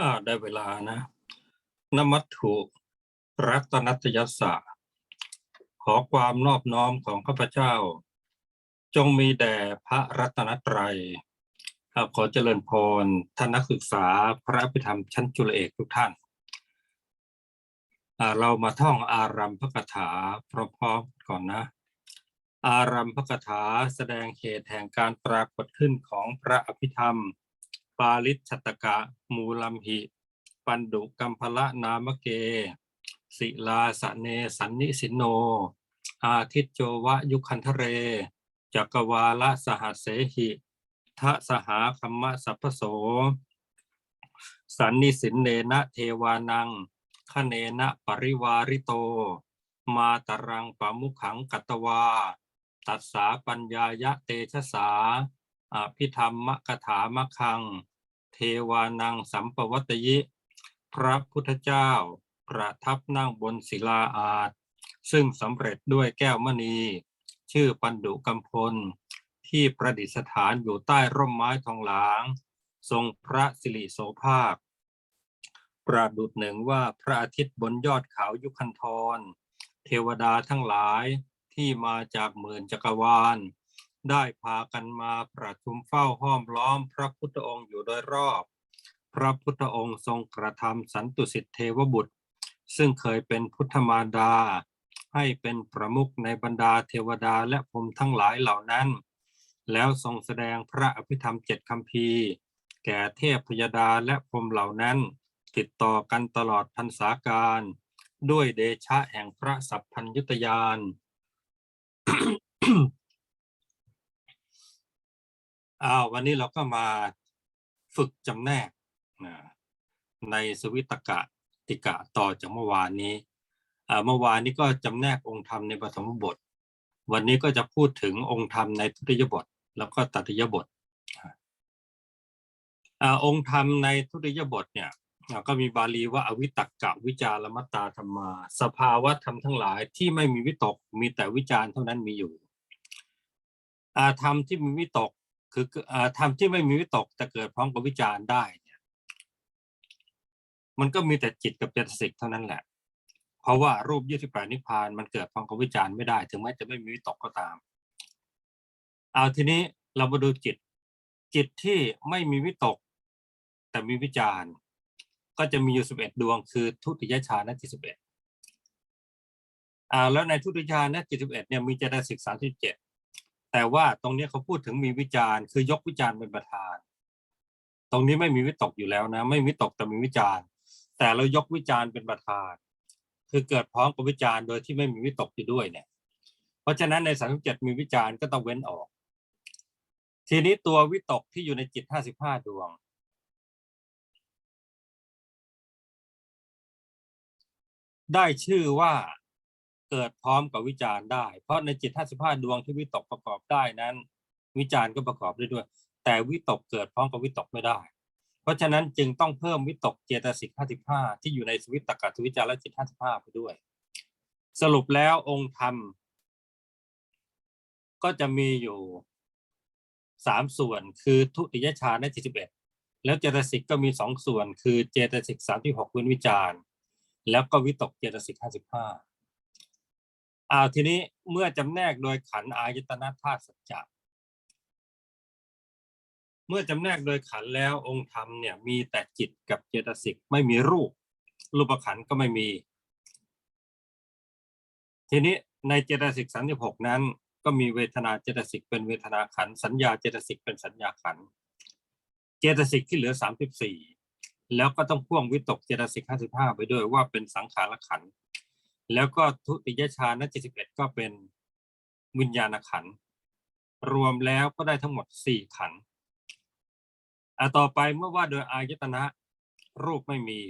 อ่าได้เวลานะนมัตถุรัตนัตยสสะขอความนอบน้อมของข้าพเจ้า จงมีแด่พระรัตนตรัยขอเจริญพรท่านนักศึกษาพระพิธรรมชั้นจุลเอกทุกท่าน เรามาท่องอารัมพกถาพร้อมๆก่อนนะ อารัมพกถาแสดงเหตุแห่งการปรากฏขึ้นของพระอภิธรรม ปาลิชชตกะมูลัมหิ ปันดุกัมพละนามเก ศิลาสะเนสันนิสินโน อาทิตโจวะยุคันทะเร จักวาลสหัสเสหิทะสหาคัมมะสัพพโส สันนิสินเนนะเทวานังคเนนะปริวาริโต มาตรังปามุขังกัตวา ตัสสาปัญญายะเตชะสา อภิธรรมมกถามคัง เทวานังสัมปวัตยิ พระพุทธเจ้า ประทับนั่งบนศิลาอาจซึ่งสำเร็จด้วยแก้วมณี ชื่อปันดุกัมพล ที่ประดิษฐานอยู่ใต้ร่มไม้ทองหลาง ทรงพระสิริโสภาค ประดุดหนึ่งว่าพระอาทิตย์บนยอดเขายุคันธรเทวดาทั้งหลายที่มาจากหมื่นจักรวาล ได้พากันมาประชุมเฝ้าห้อมล้อมพระพุทธองค์อยู่โดยรอบ พระพุทธองค์ทรงกระทำสันตุสิทธิเทวบุตร ซึ่งเคยเป็นพุทธมารดา ให้เป็นประมุขในบรรดาเทวดาและพรมทั้งหลายเหล่านั้น แล้วทรงแสดงพระอภิธรรมเจ็ดคำพีแก่เทพพยดาและพรมเหล่านั้น ติดต่อกันตลอดพรรษาการ ด้วยเดชะแห่งพระสัพพัญยุตยาน อ้าววันนี้เราก็มาฝึกจำแนกนะในสวิตกะติกะต่อจากเมื่อวานนี้อ่าเมื่อวานนี้ก็จำแนกองค์ธรรมในปฐมบท วันนี้ก็จะพูดถึงองค์ธรรมในทุติยบท แล้วก็ตติยบทอ่าองค์ธรรมในทุติยบทเนี่ยอ่าก็มีบาลีว่าอวิตักกะวิจารมัตตาธรรมา สภาวะธรรมทั้งหลายที่ไม่มีวิตกมีแต่วิจารเท่านั้นมีอยู่อาธรรมที่มีวิตก คืออาธรรมที่ไม่มีวิตกแต่เกิดพร้อมกับวิจารณ์ได้เนี่ยมันก็มีแต่จิตกับเจตสิกเท่านั้นแหละ เพราะว่ารูปยี่สิบแปดนิพพานมันเกิดพร้อมกับวิจารณ์ไม่ได้ ถึงแม้จะไม่มีวิตกก็ตาม เอาทีนี้เรามาดูจิต จิตที่ไม่มีวิตก แต่มีวิจารณ์ ก็จะมีอยู่สิบเอ็ดดวง คือทุติยฌานจิตสิบเอ็ดอ่าแล้วในทุติยฌานจิตสิบเอ็ดเนี่ยมีเจตสิกสามสิบเจ็ด แต่ว่าตรงนี้เขาพูดถึงมีวิจารณ์คือยกวิจารณ์เป็นประธาน ตรงนี้ไม่มีวิตกอยู่แล้วนะ ไม่มีวิตกแต่มีวิจารณ์ แต่เรายกวิจารณ์เป็นประธาน คือเกิดพร้อมกับวิจารณ์โดยที่ไม่มีวิตกอยู่ด้วยเนี่ย เพราะฉะนั้นในสามสิบเจ็ดมีวิจารณ์ก็ต้องเว้นออก ทีนี้ตัววิตกที่อยู่ในจิตห้าสิบห้าดวง ได้ชื่อว่า เกิดพร้อมกับวิจารณ์ได้ เพราะในจิตห้าสิบห้าดวงที่วิตกประกอบได้นั้น วิจารณ์ก็ประกอบได้ด้วย แต่วิตกเกิดพร้อมกับวิตกไม่ได้ เพราะฉะนั้นจึงต้องเพิ่มวิตกเจตสิกห้าสิบห้าที่อยู่ในสวิตตกะทวิจารและจิตห้าสิบห้าไปด้วย สรุปแล้วองค์ธรรม ก็จะมีอยู่สามส่วนคือทุติยฌาในที่สิบเอ็ดแล้วเจตสิกก็มีสองส่วน คือเจตสิกสามที่หกวินวิจารณ์แล้วก็วิตกเจตสิกห้าสิบห้า อาทีนี้เมื่อจำแนกโดยขันอายตนะธาตุสัจจะเมื่อจำแนกโดยขันแล้วองค์ธรรมเนี่ยมีแต่จิตกับเจตสิกไม่มีรูป รูปขันก็ไม่มี ทีนี้ในเจตสิกสันติหกนั้น ก็มีเวทนาเจตสิกเป็นเวทนาขันสัญญาเจตสิกเป็นสัญญาขันเจตสิกที่เหลือสามสิบสี่แล้วก็ต้องพ่วงวิตกเจตสิกห้าสิบห้าไปด้วยว่าเป็นสังขารขัน แล้วก็ทุติยฌานจิตสิบเอ็ดก็เป็นวิญญาณขันธ์รวมแล้วก็ได้ทั้งหมดสี่ขันธ์อะต่อไปเมื่อว่าโดยอายตนะรูปไม่มี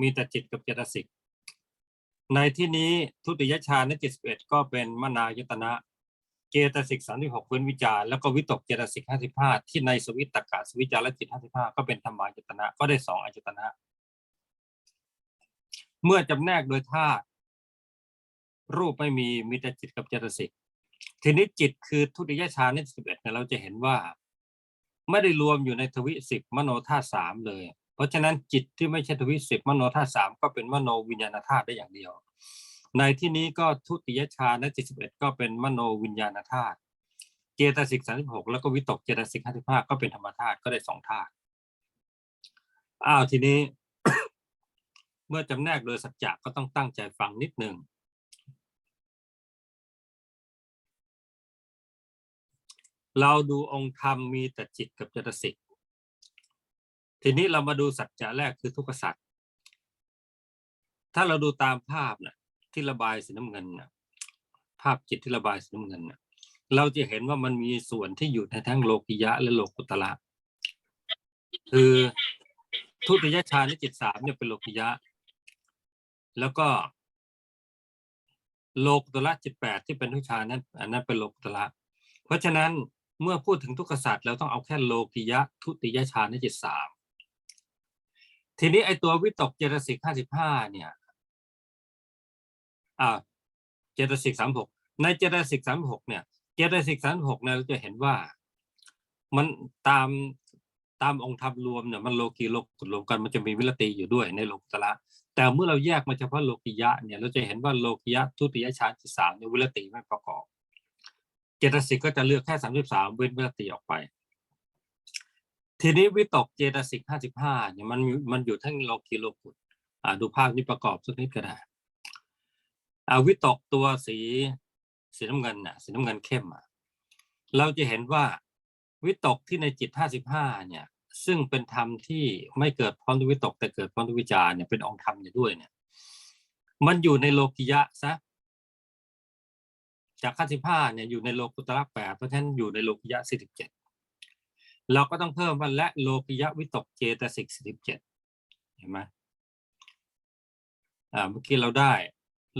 มีแต่จิตกับเจตสิก ในที่นี้ทุติยฌานจิตสิบเอ็ดก็เป็นมนายตนะเจตสิกสามที่หกเว้นวิจารแล้วก็วิตกเจตสิกห้าสิบห้าที่ในสวิตตกะสวิจารและจิตห้าสิบห้าก็เป็นธรรมายตนะก็ได้สองอายตนะ เมื่อจำแนกโดยธาตุ รูปไม่มีมีแต่จิตกับเจตสิกทีนี้จิตคือทุติยฌานในสิบเอ็ดเนี่ยเราจะเห็นว่า ไม่ได้รวมอยู่ในทวิสิบมโนธาสามเลย เพราะฉะนั้นจิตที่ไม่ใช่ทวิสิบมโนธาสามก็เป็นมโนวิญญาณธาตุได้อย่างเดียว ในที่นี้ก็ทุติยฌานและจิตสิบเอ็ดก็เป็นมโนวิญญาณธาตุเจตสิกสามสิบหกแล้วก็วิตกเจตสิกห้าสิบห้าก็เป็นธรรมธาตุก็ได้สองธาตุอ้าวทีนี้ เมื่อจำแนกโดยสัจจะก็ต้องตั้งใจฟังนิดหนึ่ง เราดูองค์ธรรมมีแต่จิตกับเจตสิก ทีนี้เรามาดูสัจจะแรกคือทุกขสัจถ้าเราดูตามภาพนะที่ระบายสีน้ำเงินนะภาพจิตที่ระบายสีน้ำเงินนะเราจะเห็นว่ามันมีส่วนที่อยู่ในทั้งโลกิยะและโลกุตระคือทุติยฌาในจิตสามเนี่ยเป็นโลกิยะ แล้วก็โลกุตระจิตแปดที่เป็นทุกฌานั้น อันนั้นเป็นโลกุตระเพราะฉะนั้น เมื่อพูดถึงทุกขศาสตว์เราต้องเอาแค่โลกิยะทุติยฌานจิตสามทีนี้ไอตัววิตกเจตสิกห้าสิบห้าเนี่ยอ่าเจตสิกสามหกในเจตสิกสามหกเนี่ยเจตสิกสามหกเนี่ยเราจะเห็นว่ามันตามตามองค์ธรรมรวมเนี่ยมันโลกีโลกุรวมกันมันจะมีวิรติอยู่ด้วยในโลกุตระแต่เมื่อเราแยกมาเฉพาะโลกิยะเนี่ยเราจะเห็นว่าโลกิยะทุติยฌานจิสามเนี่ยวิรติไม่ประกอบ เจตสิกก็จะเลือกแค่สามสิบสามเว้นวิรติออกไป ทีนี้วิตกเจตสิกห้าสิบห้าเนี่ยมันมันอยู่ทั้งโลกีโลกุตอ่าดูภาพนี้ประกอบสักนิดก็ได้อาวิตกตัวสีสีน้ำเงินน่ะสีน้ำเงินเข้มอะเราจะเห็นว่าวิตกที่ในจิตห้าสิบห้าเนี่ย ซึ่งเป็นธรรมที่ไม่เกิดพร้อมด้วยวิตก แต่เกิดพร้อมด้วยวิจารเนี่ยเป็นองค์ธรรมอยู่ด้วยเนี่ย มันอยู่ในโลกิยะซะ จากห้าสิบห้าเนี่ยอยู่ในโลกุตระแปดเพราะฉะนั้นอยู่ในโลกิยะสี่สิบเจ็ดเราก็ต้องเพิ่มว่าและโลกิยะวิตกเจตสิกสี่สิบเจ็ดเห็นไหมอ่าเมื่อกี้เราได้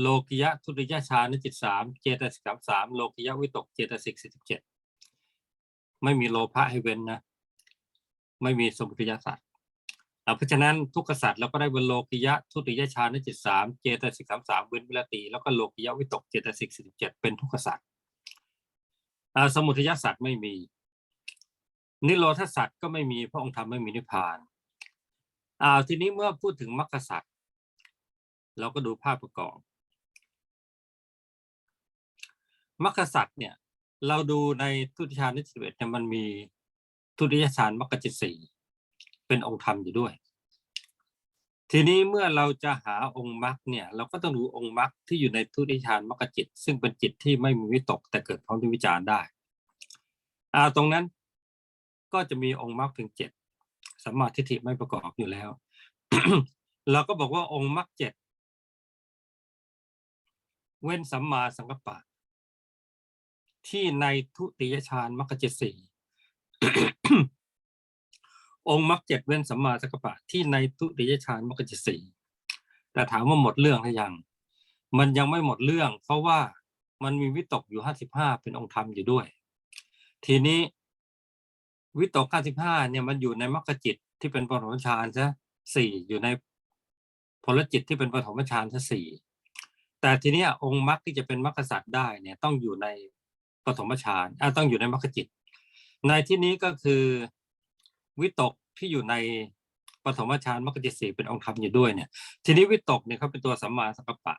โลกิยะทุติยฌานจิตสามเจตสิกสามสามโลกิยะวิตกเจตสิกสี่สิบเจ็ดไม่มีโลภะให้เว้นนะ ไม่มีสมุทัยสัตว์ เพราะฉะนั้นทุกขสัตว์เราก็ได้บนโลกิยะทุติยฌานจิตสามเจตสิกสามสามเวนวิรติแล้วก็โลกิยะวิตกเจตสิกสี่สิบเจ็ดเป็นทุกขสัตว์สมุทัยสัตว์ไม่มี นิโรธสัตว์ก็ไม่มีพระองค์ทำไม่มีนิพพานอ่าทีนี้เมื่อพูดถึงมรรคสัตว์เราก็ดูภาพประกอบมรรคสัตว์เนี่ยเราดูในทุติยฌานนิสิเวตเนี่ยมันมีทุติยฌานมรรคจิตสี่ เป็นองค์ธรรมอยู่ด้วย ทีนี้เมื่อเราจะหาองค์มรรคเนี่ย เราก็ต้องดูองค์มรรคที่อยู่ในทุติยฌานมรรคจิต ซึ่งเป็นจิตที่ไม่มีวิตกแต่เกิดพร้อมด้วยวิจารได้อ่าตรงนั้นก็จะมีองค์มรรคถึงเจ็ดสัมมาทิฏฐิไม่ประกอบอยู่แล้ว เราก็บอกว่าองค์มรรคเจ็ดเว้นสัมมาสังกัปปะ ที่ในทุติยฌานมรรคจ็ดสี่ องค์มรรคเจ็ดเว้นสัมมาสังกัปปะที่ในทุติยฌานมรรคจ็ดสี่แต่ถามว่าหมดเรื่องหรือยัง มันยังไม่หมดเรื่อง เพราะว่ามันมีวิตกอยู่ห้าสิบห้าเป็นองค์ธรรมอยู่ด้วย ทีนี้วิตกห้าสิบห้าเนี่ยมันอยู่ในมรรคจิตที่เป็นปฐมฌานซะสี่อยู่ในผลจิตที่เป็นปฐมฌานซะสี่แต่ทีนี้องค์มรรคที่จะเป็นมรรคสัตว์ได้เนี่ยต้องอยู่ในปฐมฌานอ่าต้องอยู่ในมรรคจิต ในที่นี้ก็คือ วิตกที่อยู่ในปฐมฌานมรรคจิตสี่เป็นองค์ธรรมอยู่ด้วยเนี่ย ทีนี้วิตกเนี่ยเขาเป็นตัวสัมมาสังกัปปะ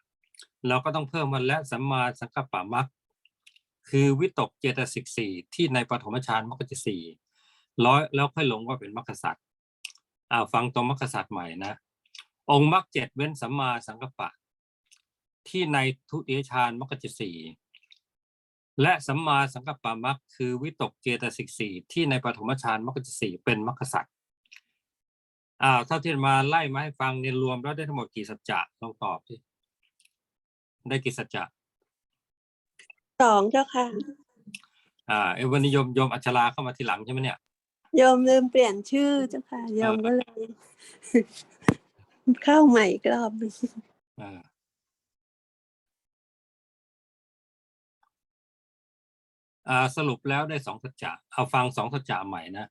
เราก็ต้องเพิ่มมันและสัมมาสังกัปปะมรรคคือวิตกเจตสิกสี่ที่ในปฐมฌานมรรคจิตสี่ร้อยแล้วค่อยลงว่าเป็นมรรคสัตว์อ่าฟังตัวมรรคสัตว์ใหม่นะ องค์มรรคเจ็ดเว้นสัมมาสังกัปปะ ที่ในทุติยฌานมรรคจิตสี่ และสัมมาสังกัปปะมรรคคือวิตกเจตสิกสี่ที่ในปฐมฌานมรรคจิตสี่เป็นมรรคสัตว์อ่าเท่าที่มาไล่มาให้ฟังเนี่ยรวมแล้วได้ทั้งหมดกี่สัจจะลองตอบสิได้กี่สัจจะสองเจ้าค่ะ อ่าเอวันนิยมโยมอัชราเข้ามาทีหลังใช่ไหมเนี่ยโยมลืมเปลี่ยนชื่อเจ้าค่ะโยมก็เลย เข้าใหม่อีกรอบหนึ่งอ่า สรุปแล้วได้สองสัจจะเอาฟังสองสัจจะใหม่นะ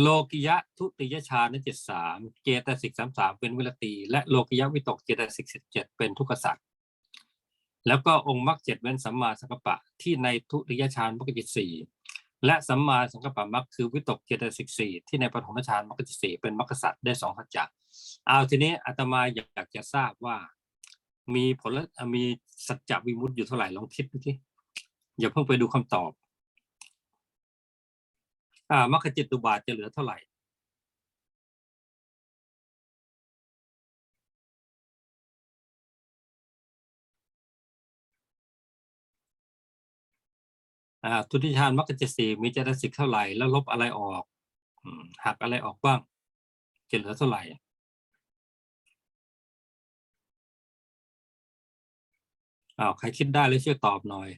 โลกิยะทุติยฌานจิตสามเจตสิกสามสามเป็นวิรตี และโลกิยะวิตกเจตสิกสิบเจ็ดเป็นทุกขสัตว์แล้วก็องค์มรรคเจ็ดเว้นสัมมาสังกัปปะที่ในทุติยฌานมรรคจิตสี่และสัมมาสังกัปปะมักคือวิตกเจตสิกสี่ที่ในปฐมฌานมรรคจิตสี่เป็นมรรคสัตว์ได้สองสัจจะเอาทีนี้อาตมาอยากจะทราบว่า มีผลมีสัจจะวิมุตติอยู่เท่าไหร่ลองคิดดูที่อย่าเพิ่งไปดูคำตอบ อ่ามรรคจิตตุบาทจะเหลือเท่าไหร่ อ่าทุติยานมรรคจิตสี่มีเจตสิกเท่าไหร่แล้วลบอะไรออกหักอะไรออกบ้างจะเหลือเท่าไหร่ อ้าวใครคิดได้เลยช่วยตอบหน่อย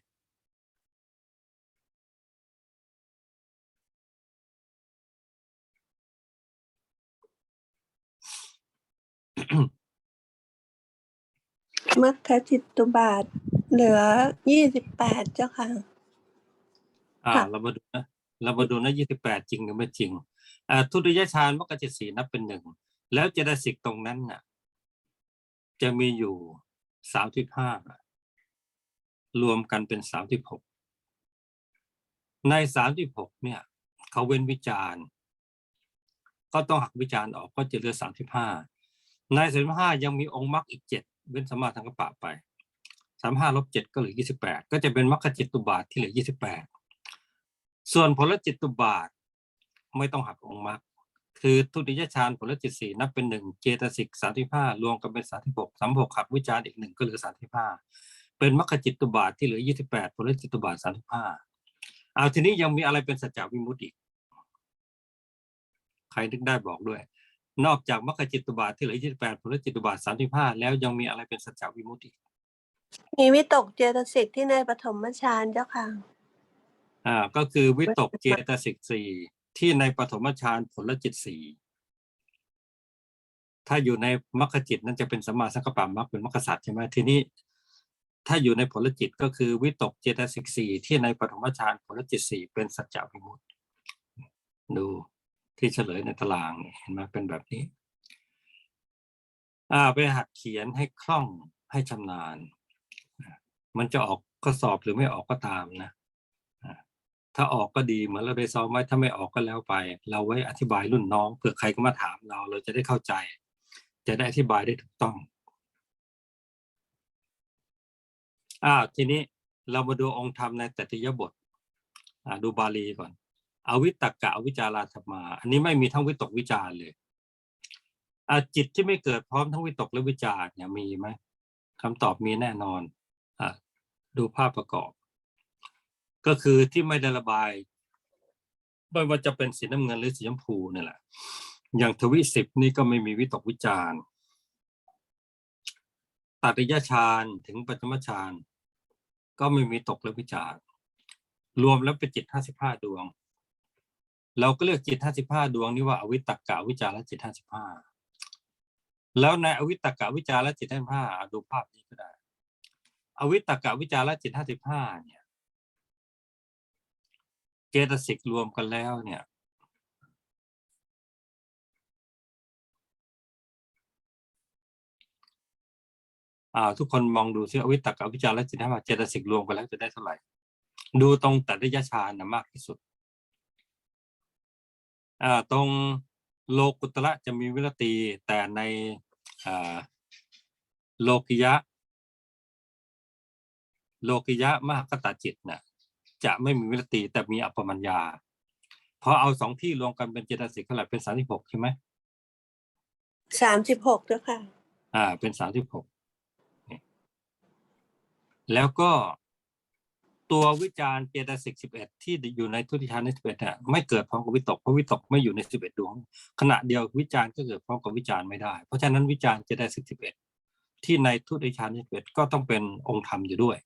มัคคจิตตุบาท เหลือยี่สิบแปดเจ้าค่ะ อ่าค่ะ เรามาดูนะเรามาดูนะยี่สิบแปดจริงหรือไม่จริงอ่าทุติยฌานมรรคจิตสีนับเป็นหนึ่งแล้วเจตสิกตรงนั้นน่ะ จะมีอยู่สามสิบห้า รวมกันเป็นสามสิบหกในสามสิบหกเนี่ยเขาเว้นวิจารณ์ก็ต้องหักวิจารณ์ออกก็จะเหลือสามสิบห้าในสามห้ายังมีองค์มรรคอีกเจ็ดเว้นสมาทางกปะไปสามห้าลบเจ็ดก็เหลือยี่สิบแปดก็จะเป็นมรรคจิตตุบาทที่เหลือยี่สิบแปดส่วนผลจิตตุบาทไม่ต้องหักองค์มรรคคือทุติยฌานผลจิตสี่นับเป็นหนึ่งเจตสิกสามสิบห้ารวมกันเป็นสามสิบหกสามหกหักวิจารณ์อีกหนึ่งก็เหลือสามสิบห้า เป็นมรรคจิตตุบาทที่เหลือยี่สิบแปดผลจิตตุบาทสามสิบห้าเอาทีนี้ยังมีอะไรเป็นสัจจวิมุตติอีก ใครนึกได้บอกด้วย นอกจากมรรคจิตตุบาทที่เหลือยี่สิบแปดผลจิตตุบาทสามสิบห้าแล้วยังมีอะไรเป็นสัจจวิมุตติอีกมีวิตกเจตสิกที่ในปฐมฌานเจ้าค่ะ อ่า ก็คือวิตกเจตสิกสี่ที่ในปฐมฌานผลจิตสี่ถ้าอยู่ในมรรคจิตนั่นจะเป็นสัมมาสังกัปปะมรรคเป็นมรรคสัตว์ใช่ไหมทีนี้ ถ้าอยู่ในผลจิตก็คือวิตกเจตสิกสี่ที่ในปฐมฌานผลจิตสี่เป็นสัจจวิมุตติดูที่เฉลยในตารางเห็นไหมเป็นแบบนี้ อ่าไปหัดเขียนให้คล่องให้ชำนาญ มันจะออกข้อสอบหรือไม่ออกก็ตามนะถ้าออกก็ดีเหมือนเราได้ซ้อมไว้ถ้าไม่ออกก็แล้วไป เราไว้อธิบายรุ่นน้องเผื่อใครก็มาถามเรา เราจะได้เข้าใจ จะได้อธิบายได้ถูกต้อง อ่าทีนี้เรามาดูองค์ธรรมในตติยบทอ่าดูบาลีก่อน อวิตตกะอวิจาราธรรมา อันนี้ไม่มีทั้งวิตกวิจารเลยอ่าจิตที่ไม่เกิดพร้อมทั้งวิตกและวิจารเนี่ยมีไหมคำตอบมีแน่นอนอ่าดูภาพประกอบ ก็คือที่ไม่ได้ระบายไม่ว่าจะเป็นสีน้ำเงินหรือสีชมพูนี่แหละ อย่างทวิสิบนี่ก็ไม่มีวิตกวิจารตัติยฌานถึงปัจจมฌาน ก็ไม่มีตกและวิจารรวมแล้วเป็นจิตห้าสิบห้าดวง เราก็เรียกจิตห้าสิบห้าดวงนี้ว่าอวิตตกะวิจารและจิตห้าสิบห้าแล้วในอวิตตกะวิจารและจิตห้าสิบห้าดูภาพนี้ก็ได้ อวิตตกะวิจารและจิตห้าสิบห้าเนี่ยเจตสิกรวมกันแล้วเนี่ย อ่าทุกคนมองดูซิอวิตตกะวิจารและจิตห้าสิบห้าเจตสิกรวมกันแล้วจะได้เท่าไหร่ ดูตรงตัดยฌานนะมากที่สุดอ่าตรงโลกุตระจะมีวิรตีแต่ในอ่าโลกิยะ โลกิยะมหากตาจิตน่ะจะไม่มีวิรตีแต่มีอัปปมัญญาพอเอาสองที่รวมกันเป็นเจตสิกเท่าไหร่เป็นสามสิบหกใช่ไหมสามสิบหกเจ้าค่ะ อ่า เป็นสามสิบหก แล้วก็ตัววิจารณ์เจตสิกสิบเอ็ดที่อยู่ในทุติยานในสิบเอ็ดเนี่ยไม่เกิดพร้อมกับวิตกเพราะวิตกไม่อยู่ในสิบเอ็ดดวง ขณะเดียววิจารณ์ก็เกิดพร้อมกับวิจารณ์ไม่ได้ เพราะฉะนั้นวิจารณ์เจตสิกสิบเอ็ดที่ในทุติยานสิบเอ็ดก็ต้องเป็นองค์ธรรมอยู่ด้วย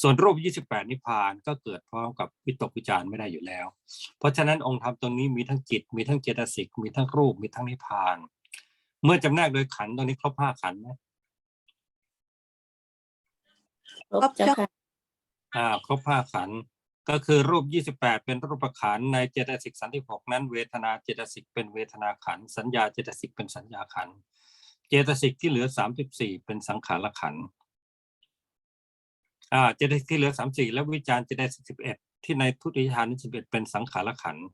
ส่วนรูปยี่สิบแปดนิพพานก็เกิดพร้อมกับวิตกวิจารณ์ไม่ได้อยู่แล้ว เพราะฉะนั้นองค์ธรรมตรงนี้มีทั้งจิต มีทั้งเจตสิกมีทั้งรูปมีทั้งนิพพาน เมื่อจำแนกโดยขันตรงนี้ครบห้าขันธ์ไหม ครบเจ้าค่ะอ่าครบห้าขันธ์ก็คือรูปยี่สิบแปดเป็นรูปขันธ์ในเจตสิกสันติหกนั้นเวทนาเจตสิกเป็นเวทนาขันธ์สัญญาเจตสิกเป็นสัญญาขันธ์เจตสิกที่เหลือสามสิบสี่เป็นสังขารขันธ์อ่าเจตสิกที่เหลือสามสี่แล้ววิจารณ์เจตสิกสิบเอ็ดที่ในทุติยฌานสิบเอ็ดเป็นสังขารขันธ์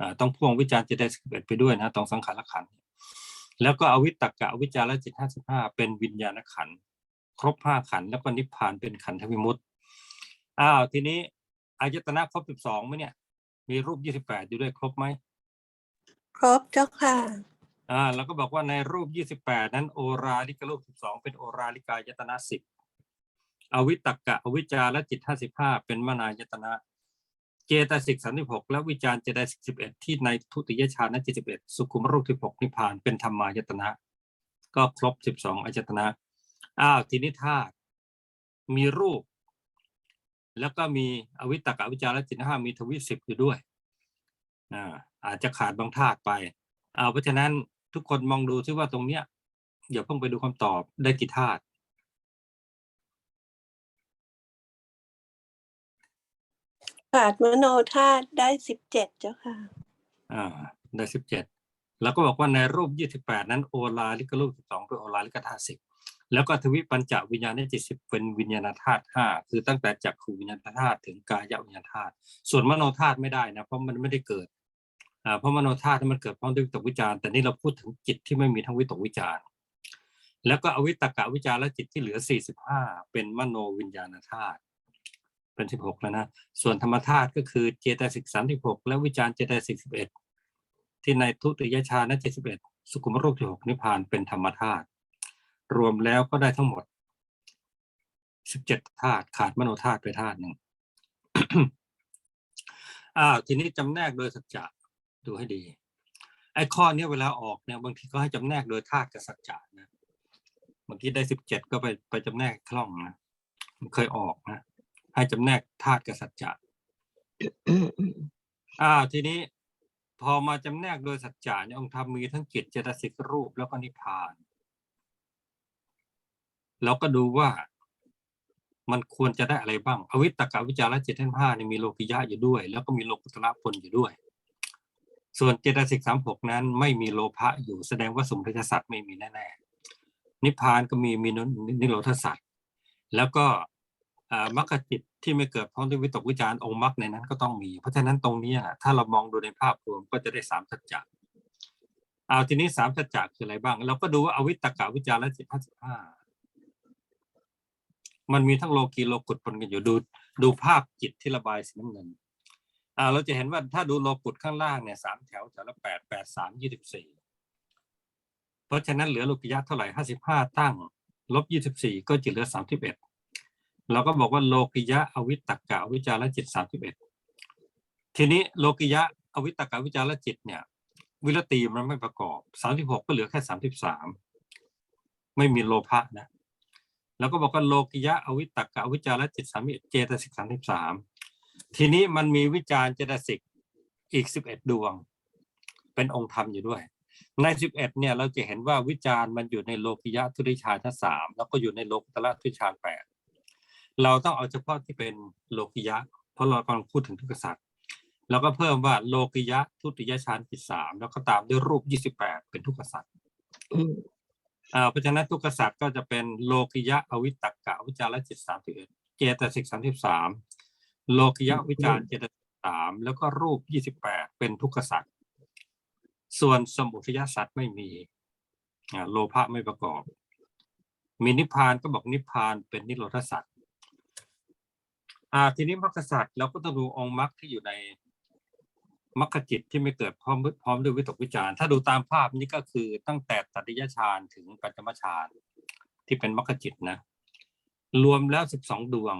อ่าต้องพ่วงวิจารณ์เจตสิบเอ็ดไปด้วยนะตรงสังขารขันธ์แล้วก็อวิตตกะอวิจารจิตห้าสิบห้าเป็นวิญญาณขันธ์ ครบห้าขันธ์แล้วก็นิพพานเป็นขันธวิมุตติอ้าวทีนี้อายตนะครบสิบสองไหมเนี่ย มีรูปยี่สิบแปดอยู่ด้วยครบไหมครบเจ้าค่ะอ่าแล้วก็บอกว่าในรูป28นั้นโอราลิกรูป12เป็นโอราลิกายตนะ10อวิตตกะอวิจารและจิต55เป็นมนายตนะ เจตสิก36และวิจารเจตสิก11ที่ในทุติยฌานนั้น71สุขุมรูป16นิพพานเป็นธรรมายตนะ ก็ครบ12อายตนะ อ้าวทีนี้ธาตุมีรูป แล้วก็มีอวิตตกะอวิจารและจิตห้ามีทวิสิบอยู่ด้วยอ่าอาจจะขาดบางธาตุไปเอาเพราะฉะนั้นทุกคนมองดูซิว่าตรงเนี้ยอย่าเพิ่งไปดูคำตอบได้กี่ธาตุขาดมโนธาตุได้สิบเจ็ดเจ้าค่ะ อ่า ได้สิบเจ็ดแล้วก็บอกว่าในรูปยี่สิบแปดนั้นโอลาลิกรูปสิบสองเป็นโอลาลิกธาตุสิบ แล้วก็ทวิปัญจวิญญาณจิตสิบเป็นวิญญาณธาตุห้าคือตั้งแต่จักขูวิญญาณธาตุถึงกายวิญญาณธาตุส่วนมโนธาตุไม่ได้นะเพราะมันไม่ได้เกิดอ่าเพราะมโนธาตุมันเกิดพร้อมด้วยวิตกวิจารแต่นี่เราพูดถึงจิตที่ไม่มีทั้งวิตกวิจารแล้วก็อวิตกะวิจารและจิตที่เหลือ 45 เป็นมโนวิญญาณธาตุเป็น 16 แล้วนะส่วนธรรมธาตุก็คือเจตสิก36 และวิจารเจตสิก11 ที่ในทุติยฌานนั้น71 สุขุมโรูปที่6นิพพานเป็นธรรมธาตุ รวมแล้วก็ได้ทั้งหมด17ธาตุขาดมโนธาตุไปธาตุหนึ่งอ้าวทีนี้จำแนกโดยสัจจะดูให้ดี ไอ้ข้อเนี้ยเวลาออกเนี่ยบางทีก็ให้จำแนกโดยธาตุกับสัจจะนะเมื่อกี้ได้สิบเจ็ดก็ไปไปจำแนกคล่องนะมันเคยออกนะให้จำแนกธาตุกับสัจจะอ่าทีนี้พอมาจำแนกโดยสัจจะเนี่ยองค์ธรรมมีทั้งจิตเจตสิกรูปแล้วก็นิพพาน เราก็ดูว่ามันควรจะได้อะไรบ้าง อวิตตกวิจาระเจตห้านี่มีโลกิยะอยู่ด้วย แล้วก็มีโลกุตระพลอยู่ด้วย ส่วนเจตสิกสามหกนั้น ไม่มีโลภะอยู่แสดงว่าสมทยสัตว์ไม่มีแน่ๆนิพพานก็มีมีนิโรธสัตว์แล้วก็มรรคจิตที่ไม่เกิดพร้อมด้วยวิตกวิจาร์องค์มรรคในนั้นก็ต้องมี เพราะฉะนั้นตรงนี้ถ้าเรามองดูในภาพรวมก็จะได้สามสัจจะเอาทีนี้สามสัจจะคืออะไรบ้าง เราก็ดูว่าอวิตตกวิจารและจิตห้าสิบห้า มันมีทั้งโลกีโลกุตปนกันอยู่ดูดูภาพจิตที่ระบายสีน้ำเงินอ่าเราจะเห็นว่าถ้าดูโลกุตข้างล่างเนี่ยสามแถวแถวละแปดแปดสามยี่สิบสี่เพราะฉะนั้นเหลือโลกิยะเท่าไหร่ห้าสิบห้าตั้งลบยี่สิบสี่ก็จะเหลือสามสิบเอ็ดเราก็บอกว่าโลกิยะอวิตตกะวิจารจิตสามสิบเอ็ดทีนี้โลกิยะอวิตตกะวิจารจิตเนี่ย วิรตีมันไม่ประกอบสามสิบหกก็เหลือแค่สามสิบสามไม่มีโลภะนะ แล้วก็บอกว่าโลกิยะอวิตตกะอวิจารจิตสามิเจตสิกสามสิบสามทีนี้มันมีวิจารเจตสิกอีกสิบเอ็ดดวง เป็นองค์ธรรมอยู่ด้วย ในสิบเอ็ดเนี่ยเราจะเห็นว่าวิจารมันอยู่ในโลกิยะทุติยฌาทั้งสามแล้วก็อยู่ในโลกุตระทุติยฌาแปดเราต้องเอาเฉพาะที่เป็นโลกิยะ เพราะเรากำลังพูดถึงทุกขสัตว์แล้วก็เพิ่มว่าโลกิยะทุติยฌานจิตสามแล้วก็ตามด้วยรูปยี่สิบแปดเป็นทุกขสัตว์อ่า เพราะฉะนั้นทุกขสัตว์ก็จะเป็นโลกิยะอวิตตกะอวิจารจิตสามสิบเอ็ดเจตสิกสามสิบสามโลกิยะวิจารเจตสิกสามแล้วก็รูปยี่สิบแปดเป็นทุกขสัตว์ส่วนสมุทยสัตว์ไม่มีอ่าโลภะไม่ประกอบ มีนิพพานก็บอกนิพพานเป็นนิโรธสัตว์อ่าทีนี้มรรคสัตว์เราก็ต้องดูองค์มรรคที่อยู่ใน มรรคจิตที่ไม่เกิดพร้อมพร้อมด้วยวิตกวิจารณ์ถ้าดูตามภาพนี้ก็คือตั้งแต่ตติยฌานถึงปัญจมฌานที่เป็นมรรคจิตนะ รวมแล้วสิบสองดวง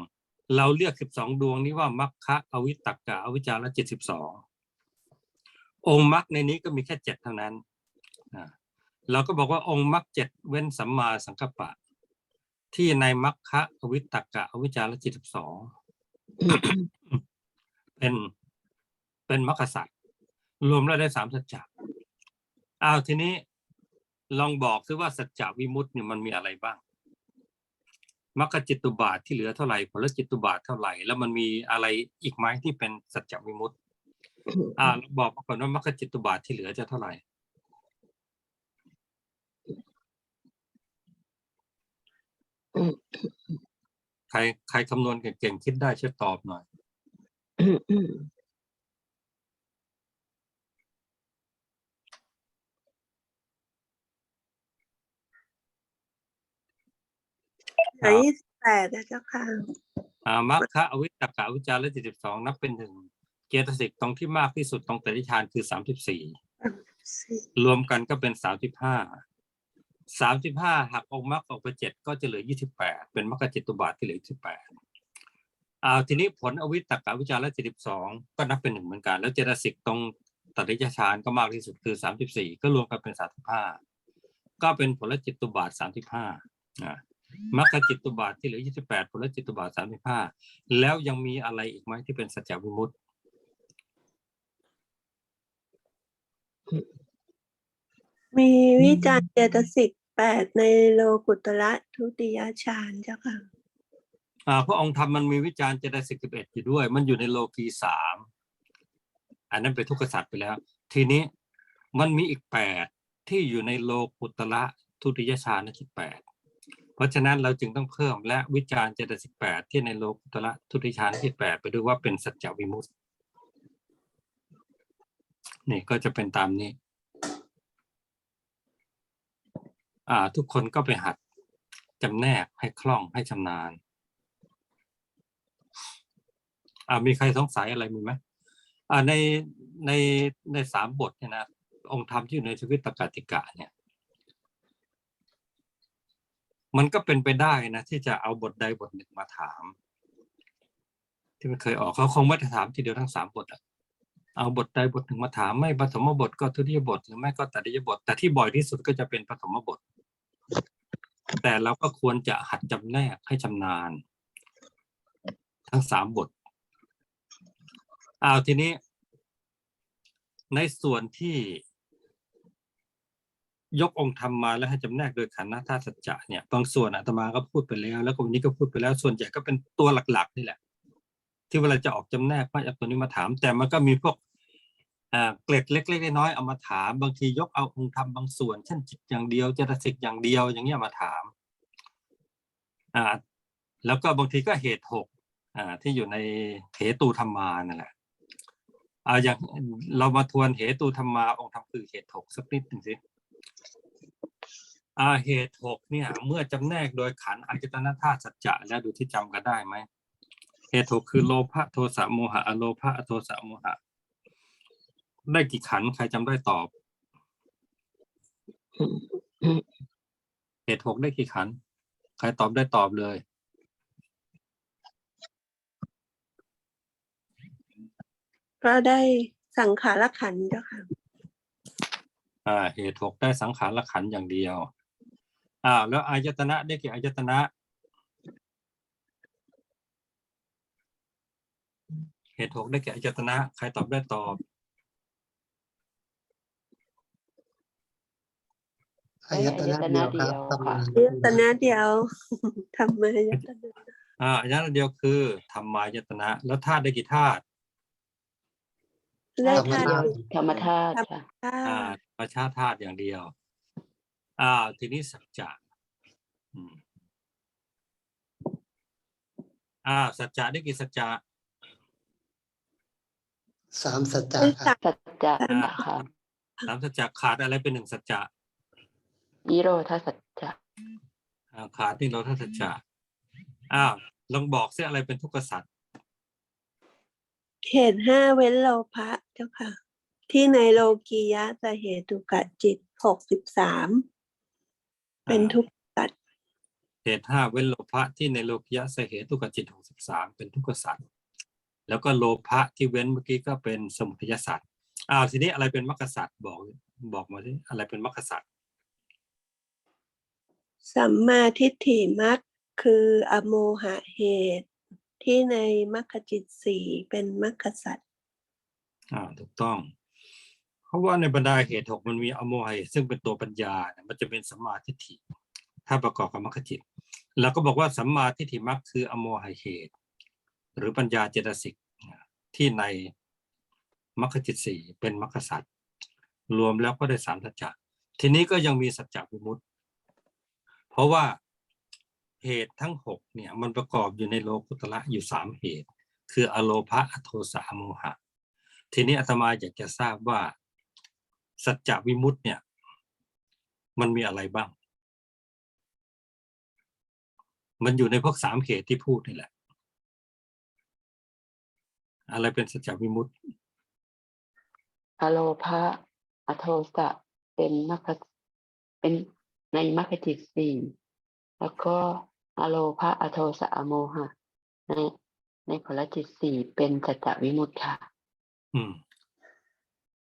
เราเรียกสิบสองดวงนี้ว่ามรรคะอวิตตกะอวิจารละเจ็ดสิบสององค์มรรคในนี้ก็มีแค่เจ็ดเท่านั้นเราก็บอกว่าองค์มรรคเจ็ดเว้นสัมมาสังกัปปะ ที่ในมรรคะอวิตตกะอวิจารละเจ็ดสิบสองเป็น เป็นมรรคสัตว์รวมแล้วได้สามสัจจะอ้าวทีนี้ลองบอกซิว่าสัจจะวิมุตติเนี่ยมันมีอะไรบ้างมรรคจิตตุบาทที่เหลือเท่าไหร่ผลจิตตุบาทเท่าไหร่ แล้วมันมีอะไรอีกไหมที่เป็นสัจจวิมุตติอ่าบอกมาก่อนว่ามรรคจิตตุบาทที่เหลือจะเท่าไหร่ใครใครคำนวณเก่งๆคิดได้ช่วยตอบหน่อย อืมอืม เหลือยี่สิบแปดนะเจ้าค่ะอ่ามัคคะอวิตตกะวิจารและเจ็ดสิบสองนับเป็นหนึ่งเจตสิกตรงที่มากที่สุดตรงแต่ทิฏฐานคือสามสิบสี่สี่รวมกันก็เป็นสามสิบห้าสามสิบห้าหักองค์มรรคออกไปเจ็ดก็จะเหลือยี่สิบแปดเป็นมรรคจิตตุบาทที่เหลือยี่สิบแปดอ่าทีนี้ผลอวิตตกะวิจารและเจ็ดสิบสองก็นับเป็นหนึ่งเหมือนกัน แล้วเจตสิกตรงตติยฌานก็มากที่สุดคือสามสิบสี่ก็รวมกันเป็นสามสิบห้าก็เป็นผลจิตตุบาทสามสิบห้าอ่า มรรคจิตตุบาทที่เหลือยี่สิบแปดผลจิตตุบาทสามสิบห้าแล้วยังมีอะไรอีกไหมที่เป็นสัจจวิมุตติมีวิจารณ์เจตสิกแปดในโลกุตระทุติยฌานเจ้าค่ะอ่าพระองค์ทำมันมีวิจารณ์เจตสิกสิบเอ็ดอยู่ด้วย มันอยู่ในโลกีสามอันนั้นเป็นทุกขสัตว์ไปแล้ว ทีนี้มันมีอีกแปดที่อยู่ในโลกุตระทุติยฌานจิตแปด เพราะฉะนั้นเราจึงต้องเพิ่มและวิจารณ์เจตสิกแปดที่ในโลกุตระทุติยฌานจิตแปดไปด้วยว่าเป็นสัจจวิมุตตินี่ก็จะเป็นตามนี้ อ่า ทุกคนก็ไปหัดจำแนกให้คล่องให้ชำนาญ อ่ามีใครสงสัยอะไรมีไหมอ่าในในในสามบทเนี่ยนะองค์ธรรมที่อยู่ในชีวิตตกติกะเนี่ย มันก็เป็นไปได้นะ ที่จะเอาบทใดบทหนึ่งมาถาม ที่มันเคยออกเขาคงไม่ได้ถามทีเดียวทั้งสามบทอะเอาบทใดบทหนึ่งมาถามไม่ปฐมบทก็ทุติยบท หรือไม่ก็ตติยบท แต่ที่บ่อยที่สุดก็จะเป็นปฐมบท แต่เราก็ควรจะหัดจำแนกให้ชำนาญ ทั้งสามบทเอาทีนี้ ในส่วนที่ ยกองค์ธรรมมาแล้วให้จำแนกโดยขันธ์ธาตุสัจจะเนี่ยบางส่วนอาตมาก็พูดไปแล้ว แล้วก็วันนี้ก็พูดไปแล้วส่วนใหญ่ก็เป็นตัวหลักๆนี่แหละ ที่เวลาจะออกจำแนกก็เอาตัวนี้มาถาม แต่มันก็มีพวกเกล็ดเล็กๆน้อยๆเอามาถาม บางทียกเอาองค์ธรรมบางส่วนเช่นจิตอย่างเดียวเจตสิกอย่างเดียวอย่างเงี้ยมาถามอ่าแล้วก็บางทีก็เหตุหกอ่าที่อยู่ในเหตูธรรมานั่นแหละอ่าอย่างเรามาทวนเหตูธรรมาองค์ธรรมคือเหตุหกสักนิดหนึ่งสิ อาเหตุหกเนี่ย เมื่อจำแนกโดยขันธ์อายตนะธาตุสัจจะแล้วดูที่จำกันได้ไหมเหตุหกคือโลภะโทสะโมหะอโลภะอโทสะโมหะ ได้กี่ขันธ์ใครจำได้ตอบ เหตุหกได้กี่ขันธ์ใครตอบได้ตอบเลยก็ได้สังขารขันเจ้าค่ะ อ่าเหตุหกได้สังขารขันธ์อย่างเดียวอ่าแล้วอายตนะได้กี่อายตนะเหตุหกได้กี่อายตนะ ใครตอบได้ตอบอายตนะเดียวครับอายตนะเดียวทำมาอายตนะเดียวทำมาอายตนะอ่าอายตนะเดียวคือธรรมายตนะ แล้วธาตุได้กี่ธาตุ ได้ธรรมธาตุชาติธรรมธาตุค่ะธาอ่าตุธรรมชาติธาตุอย่างเดียว อ่า ทีนี้สัจจะอืมอ่า สัจจะได้กี่สัจจะสามสัจจะได้ครัสับกสัจจะอ่าค่ะสามสัจจะขาดอะไรเป็นหนึ่งสัจจะนิโรธาสัจจะอ่าขาดนี่เราทัศจจะอ้าวลองบอกซิอะไรเป็นทุกขสัตว์ เหตุห้าเว้นโลภะเจ้าค่ะ ที่ในโลกียะสเหตุกะจิตหกสิบสามเป็นทุกข์สัตว์เหตุห้าเว้นโลภะที่ในโลกิยะสเหตุกขจิตหกสิบสามเป็นทุกขสัตว์แล้วก็โลภะที่เว้นเมื่อกี้ก็เป็นสมุทัยสัตว์อ้าวทีนี้อะไรเป็นมรรคสัตว์บอกบอกมาสิอะไรเป็นมรรคสัตว์สัมมาทิฏฐิมักคืออโมหะเหตุ ที่ในมรรคจิตสี่เป็นมรรคสัตว์อ่าถูกต้อง เพราะว่าในบรรดาเหตุหกมันมีอโมหะเหตุซึ่งเป็นตัวปัญญาเนี่ยมันจะเป็นสัมมาทิฏฐิ ถ้าประกอบกับมรรคจิตเราก็บอกว่าสัมมาทิฏฐิมรรคคืออโมหะเหตุ หรือปัญญาเจตสิกที่ในมรรคจิตสี่เป็นมรรคสัตว์รวมแล้วก็ได้สามสัจจะทีนี้ก็ยังมีสัจจะวิมุตติ เพราะว่า เหตุทั้งหกเนี่ยมันประกอบอยู่ในโลกุตละอยู่สามเหตุ คืออโลภะอโทสะโมหะ ทีนี้อาตมาอยากจะทราบว่า สัจจวิมุตติเนี่ย มันมีอะไรบ้าง มันอยู่ในพวกสามเขตที่พูดนี่แหละ อะไรเป็นสัจจวิมุตติอโลภะอโทสะเป็นมรรคเป็นในมรรคจิตสี่แล้วก็ อโลภะอโทสะอโมหะ ในในผลจิตสี่เป็นสัจจวิมุตติค่ะ อืม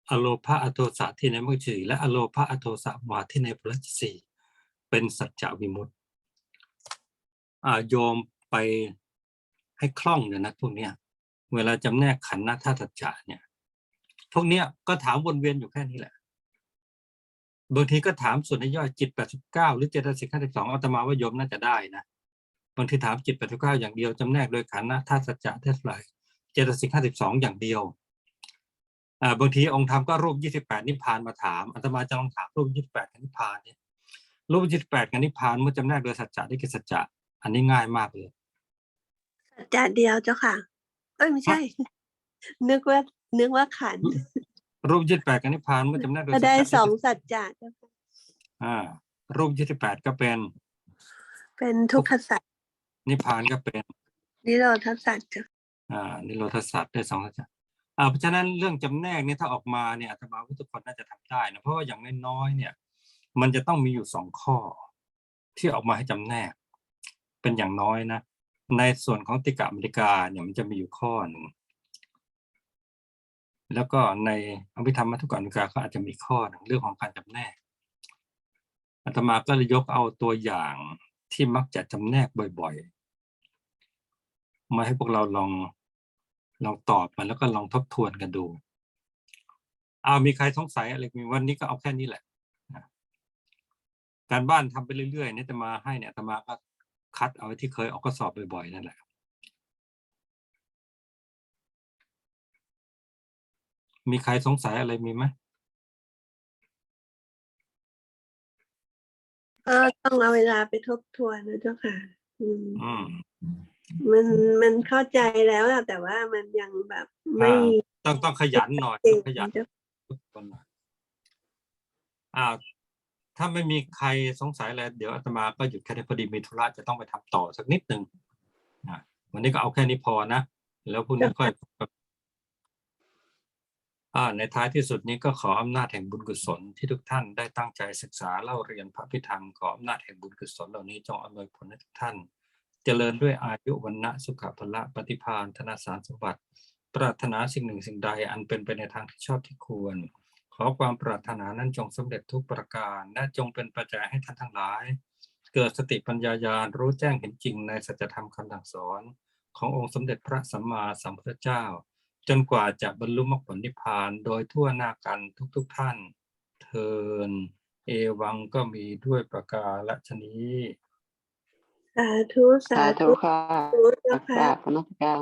อโลภะอโทสะที่ในมรรคจิตและอโลภะอโทสะโมหะที่ในพลจิตสี่เป็นสัจจวิมุตติอาโยมไปให้คล่องเนี่ยนะพวกเนี้ย เวลาจำแนกขันธ์ธาตุสัจจะเนี่ย พวกเนี้ยก็ถามวนเวียนอยู่แค่นี้แหละบางทีก็ถามส่วนย่อยจิตแปดสิบเก้าหรือเจตสิกห้าสิบสองอาตมาว่าโยมน่าจะได้นะ บางทีถามจิตแปดสิบเก้าอย่างเดียวจำแนกโดยขันธ์ธาตุสัจจะเท่าไหร่เจตสิกห้าสิบสองอย่างเดียวอ่าบางทีองค์ธรรมก็รูปยี่สิบแปดนิพพานมาถามอาตมาจะลองถามรูปยี่สิบแปดกับนิพพานเนี่ยรูปยี่สิบแปดกับนิพพานเมื่อจำแนกโดยสัจจะได้แก่สัจจะอันนี้ง่ายมากเลยสัจจะเดียวเจ้าค่ะ เอ้ยไม่ใช่ นึกว่านึกว่าขันธ์รูปยี่สิบแปดกับนิพพานเมื่อจำแนกโดยก็สัจได้จะสองสัจจะเจ้าค่ะอ่า รูปยี่สิบแปดก็เป็น เป็นทุกขสัจ นิพพานก็เป็นนิโรธสัจเจ้าอ่านิโรธสัจได้สองสัจจะอ่าเพราะฉะนั้นเรื่องจำแนกเนี่ยถ้าออกมาเนี่ยอาตมาว่าทุกคนน่าจะทำได้นะเพราะว่าอย่างน้อยๆเนี่ย มันจะต้องมีอยู่สองข้อ ที่ออกมาให้จำแนก เป็นอย่างน้อยนะในส่วนของติกะอเมริกาเนี่ยมันจะมีอยู่ข้อหนึ่งแล้วก็ในอภิธรรมมัทุกกะอเมริกาก็อาจจะมีข้อหนึ่งเรื่องของการจำแนกอาตมาก็เลยยกเอาตัวอย่าง ที่มักจะจำแนกบ่อยๆ มาให้พวกเราลองลองตอบมาแล้วก็ลองทบทวนกันดู เอามีใครสงสัยอะไรมีวันนี้ก็เอาแค่นี้แหละการบ้านทำไปเรื่อยๆเนี่ยจะมาให้เนี่ยตมาก็คัดเอาไว้ที่เคยออกข้อสอบบ่อยๆนั่นแหละมีใครสงสัยอะไรมีไหม ก็ต้องเอาเวลาไปทบทวนนะเจ้าค่ะ อืม อืม มันมันเข้าใจแล้วอะแต่ว่ามันยังแบบไม่อ่าต้องต้องขยันหน่อยจริงขยันเจ้าทุกคนหน่อยอ่า ถ้าไม่มีใครสงสัยอะไรเดี๋ยวอาตมาก็หยุดแค่นี้พอดีมีธุระจะต้องไปทำต่อสักนิดหนึ่งนะวันนี้ก็เอาแค่นี้พอนะ แล้วพรุ่งนี้ค่อยอ่า ในท้ายที่สุดนี้ก็ขออำนาจแห่งบุญกุศลที่ทุกท่านได้ตั้งใจศึกษาเล่าเรียนพระพิธรรมขออำนาจแห่งบุญกุศลเหล่านี้จงอำนวยผลให้ทุกท่าน เจริญด้วยอายุวันนะสุขภละปฏิภาณธนาสารสมบัติ ปรารถนาสิ่งหนึ่งสิ่งใดอันเป็นไปในทางที่ชอบที่ควร ขอความปรารถนานั้นจงสำเร็จทุกประการ และจงเป็นปัจจัยให้ท่านทั้งหลาย เกิดสติปัญญาญาณรู้แจ้งเห็นจริงในสัจธรรมคำสั่งสอน ขององค์สมเด็จพระสัมมาสัมพุทธเจ้า จนกว่าจะบรรลุมรรคผลนิพพานโดยทั่วหน้ากันทุกๆทท่าน เทินเอวังก็มีด้วยประกาศชนี้สาธุสาสาธุธุค่ะเจ้ากค่ะราบนมัสการ